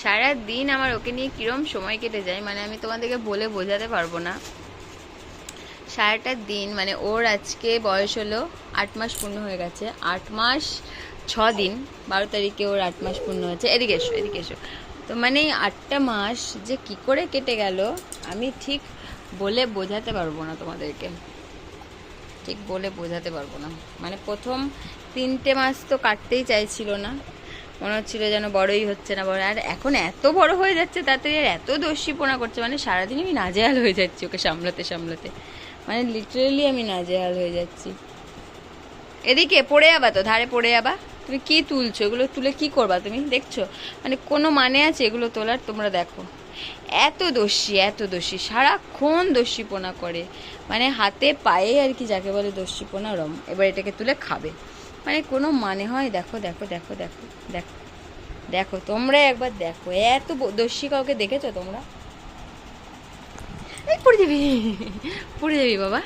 সারা দিন আমার ওকে নিয়ে কিরম সময় কেটে যায় মানে আমি তোমাদেরকে বলে বোঝাতে পারব না। সারাটা দিন মানে ওর আজকে বয়স হলো আট মাস পূর্ণ হয়ে গেছে। আট মাস, ছ দিন, বারো তারিখে ওর আট মাস পূর্ণ হয়েছে। এদিকে এসো এদিকে এসো। তো মানে আটটা মাস যে কি করে কেটে গেল, আমি ঠিক বলে বোঝাতে পারব না তোমাদেরকে। ঠিক বলে বোঝাতে পারব না। মানে প্রথম তিনটে মাস তো কাটতেই চাইছিল না। মনে হচ্ছিল যেন বড়ই হচ্ছে না বড়। আর এখন এত বড় হয়ে যাচ্ছে, তাতে আর এত দস্যিপনা করছে মানে সারাদিন আমি নাজেহাল হয়ে যাচ্ছি ওকে সামলাতে সামলাতে। মানে লিটারেলি আমি নাজেহাল হয়ে যাচ্ছি। এদিকে পড়ে যাবা তো, ধারে পড়ে যাবা তুমি কি তুলছো? এগুলো তুলে কি করবা তুমি? দেখছ? মানে কোনো মানে আছে এগুলো তোলার? তোমরা দেখো। এত দোষী এত দোষী সারাক্ষণ দস্যিপনা করে। মানে হাতে, পায়ে আর কি যাকে বলে দস্যিপনা রম, এবার এটাকে তুলে খাবে। মানে কোনো মানে হয়, দেখো দেখো দেখো দেখো দেখো দেখো, তোমরা একবার দেখো। এত দস্যি কাউকে দেখেছ তোমরা? পড়ে যাবি পড়ে যাবি বাবা।